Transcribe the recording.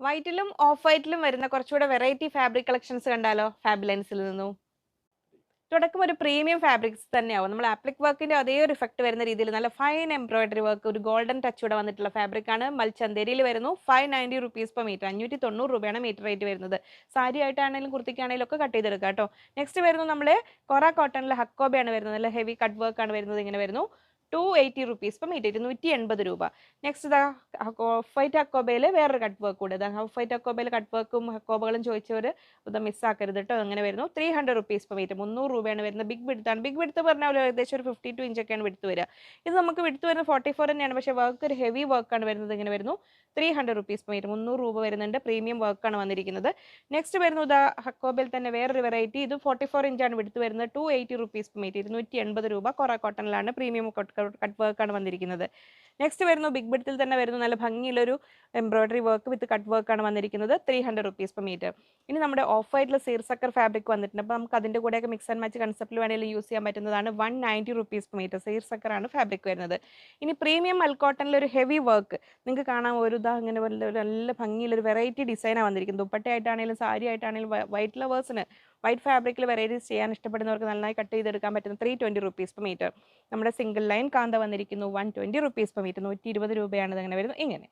വൈറ്റിലും of വൈറ്റിലും വരുന്ന കുറച്ചുകൂടെ variety fabric collections കണ്ടാലോ? ഫാബിലൻസിൽ നിന്നും. തുടക്കം ഒരു പ്രീമിയം ഫാബ്രിക്സ് തന്നെയാവും. നമ്മൾ ആപ്ലിക് വർക്കിന്റെ അതേ ഒരു ഇഫക്റ്റ് വരുന്ന രീതിയിൽ നല്ല ഫൈൻ എംബ്രോയിഡറി വർക്ക് ഒരു ഗോൾഡൻ ടച്ച് കൂടെ വന്നിട്ടുള്ള ഫാബ്രിക് ആണ്. മൽച്ചന്തേരിയിൽ വരുന്നു. Five ninety rupees per metre അഞ്ഞൂറ്റി തൊണ്ണൂറ് രൂപയാണ് മീറ്റർ റേറ്റ് വരുന്നത്. സാരി ആയിട്ടാണെങ്കിലും കുർത്തിക്കാണെങ്കിലും ഒക്കെ കട്ട് ചെയ്തെടുക്കാം കേട്ടോ. നെക്സ്റ്റ് വരുന്നു നമ്മൾ കൊറ കോട്ടണിൽ ഹക്കോബയാണ് വരുന്നത്. നല്ല ഹെവി കട്ട് വർക്ക് ആണ് വരുന്നത്. ഇങ്ങനെ വരുന്നു. ടു എയ്റ്റി റുപ്പീസ് ഇപ്പം ഇരുന്നൂറ്റി എൺപത് രൂപ. നെക്സ്റ്റ് ഇതാ വൈറ്റ് ഹക്കോബയിൽ വേറൊരു കട്ട് വർക്ക് കൂടെ. ഇതാ വൈറ്റ് ഹക്കോബയിൽ കട്ട് വർക്കും ഹക്കോബകളും ചോദിച്ചവർ ഇത് മിസ്സാക്കരുത് കേട്ടോ അങ്ങനെ വരുന്നു. Three hundred rupees per metre മുന്നൂറ് രൂപയാണ് വരുന്നത്. ബിഗ് വിടുത്താണ് ബിഗ് വിടുത്ത് പറഞ്ഞാൽ ഏകദേശം ഒരു ഫിഫ്റ്റി ടു ഇഞ്ചൊക്കെയാണ് വിടുത്ത് വരിക. ഇത് നമുക്ക് വിടുത്ത് വരുന്നത് ഫോർട്ടി ഫോർ തന്നെയാണ്. പക്ഷേ വർക്ക് ഒരു ഹെവി വർക്കാണ് വരുന്നത്. ഇങ്ങനെ വരുന്നു. Three hundred rupees per metre മുന്നൂറ് രൂപ വരുന്നുണ്ട്. പ്രീമിയം വർക്കാണ് വന്നിരിക്കുന്നത്. നെക്സ്റ്റ് വരുന്നു ഇതാ ഹക്കോബയിൽ തന്നെ വേറൊരു വെറൈറ്റി ഇത് ഫോർട്ടി ഫോർ ഇഞ്ചാണ് വിടുത്ത് വരുന്നത്. Two eighty rupees per metre ഇരുന്നൂറ്റി എൺപത് രൂപ. കൊറ കോട്ടണിലാണ് പ്രീമിയം കട്ട് വർക്കാണ് വന്നിരിക്കുന്നത്. നെക്സ്റ്റ് വരുന്നു ബിഗ് ബിഡത്തിൽ തന്നെ വരുന്നു നല്ല ഭംഗിയുള്ളൊരു എംബ്രോയിഡറി വർക്ക് വിത്ത് കട്ട് വർക്കാണ് വന്നിരിക്കുന്നത് three hundred rupees per metre ഇനി നമ്മുടെ ഓഫ് വൈറ്റിൽ സീർസക്കർ ഫാബ്രിക് വന്നിട്ടുണ്ട്. അപ്പോൾ നമുക്ക് അതിന്റെ കൂടെയൊക്കെ മിക്സ് ആൻഡ് മാച്ച് കൺസെപ്റ്റിൽ വേണമെങ്കിൽ യൂസ് ചെയ്യാൻ പറ്റുന്നതാണ് one ninety rupees per metre സീർസക്കറാണ് fabric വരുന്നത്. ഇനി പ്രീമിയം അൽക്കോട്ടനിൽ ഒരു ഹെവി വർക്ക് നിങ്ങൾക്ക് കാണാൻ ഒരു ഇതാ അങ്ങനെ നല്ല ഭംഗിയിലൊരു വെറൈറ്റി ഡിസൈനാണ് വന്നിരിക്കുന്നത്. ദുപ്പട്ടയായിട്ടാണെങ്കിലും സാരി ആയിട്ടാണെങ്കിലും വൈറ്റ് ലവേഴ്സിന് വൈറ്റ് ഫാബ്രിക്കിൽ വെറൈറ്റീസ് ചെയ്യാൻ ഇഷ്ടപ്പെടുന്നവർക്ക് നന്നായി കട്ട് ചെയ്തെടുക്കാൻ പറ്റുന്ന three twenty rupees per metre നമ്മുടെ സിംഗിൾ ലൈൻ കാന്ത വന്നിരിക്കുന്നു one twenty rupees per metre നൂറ്റി ഇരുപത് രൂപയാണ് ഇതങ്ങനെ വരുന്നത്. ഇങ്ങനെ.